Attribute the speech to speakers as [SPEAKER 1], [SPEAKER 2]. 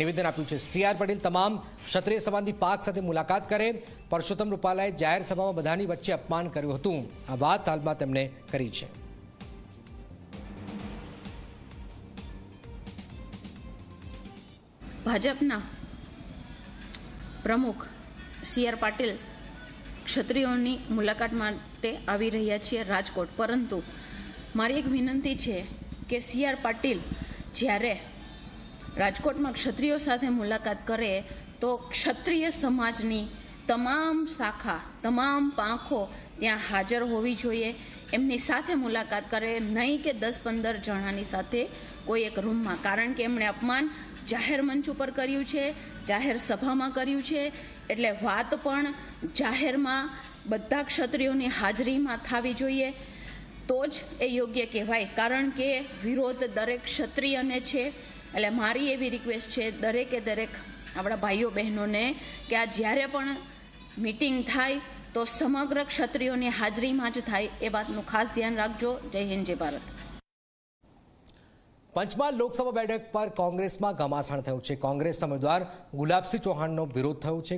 [SPEAKER 1] નિવેદન આપ્યું છે. સીઆર પટેલ તમામ ક્ષત્રિય સમાજની પાક સાથે મુલાકાત કરે. પરસોત્તમ રૂપાલાએ જાહેર સભામાં બધાની વચ્ચે અપમાન કર્યું હતું. આ વાત હાલમાં તેમણે કરી છે.
[SPEAKER 2] ભાજપના પ્રમુખ સીઆર પાટીલ ક્ષત્રિયોની મુલાકાત માટે આવી રહ્યા છીએ રાજકોટ. પરંતુ મારી એક વિનંતી છે કે સીઆર પાટીલ જ્યારે રાજકોટમાં ક્ષત્રિયો સાથે મુલાકાત કરે તો ક્ષત્રિય સમાજની તમામ શાખા, તમામ પાંખો ત્યાં હાજર હોવી જોઈએ. એમની સાથે મુલાકાત કરે નહીં કે દસ પંદર જણાની સાથે કોઈ એક રૂમમાં. કારણ કે એમણે અપમાન જાહેર મંચ ઉપર કર્યું છે, જાહેર સભામાં કર્યું છે. એટલે વાત પણ જાહેરમાં બધા ક્ષત્રિયોની હાજરીમાં થવી જોઈએ. તો જ એ યોગ્ય કહેવાય. કારણ કે વિરોધ દરેક ક્ષત્રિયને છે. એટલે મારી એવી રિક્વેસ્ટ છે, દરેકે દરેક આપણા ભાઈઓ બહેનોને કે આ જ્યારે પણ મિટિંગ થાય તો સમગ્ર ક્ષત્રિયોની હાજરીમાં જ થાય એ વાતનું ખાસ ધ્યાન રાખજો. જય હિન્દ, જય ભારત.
[SPEAKER 1] પંચમહાલ લોકસભા બેઠક પર કોંગ્રેસમાં ઘમાસાણ થયું છે. કોંગ્રેસના ઉમેદવાર ગુલાબસિંહ ચૌહાણનો વિરોધ થયો છે.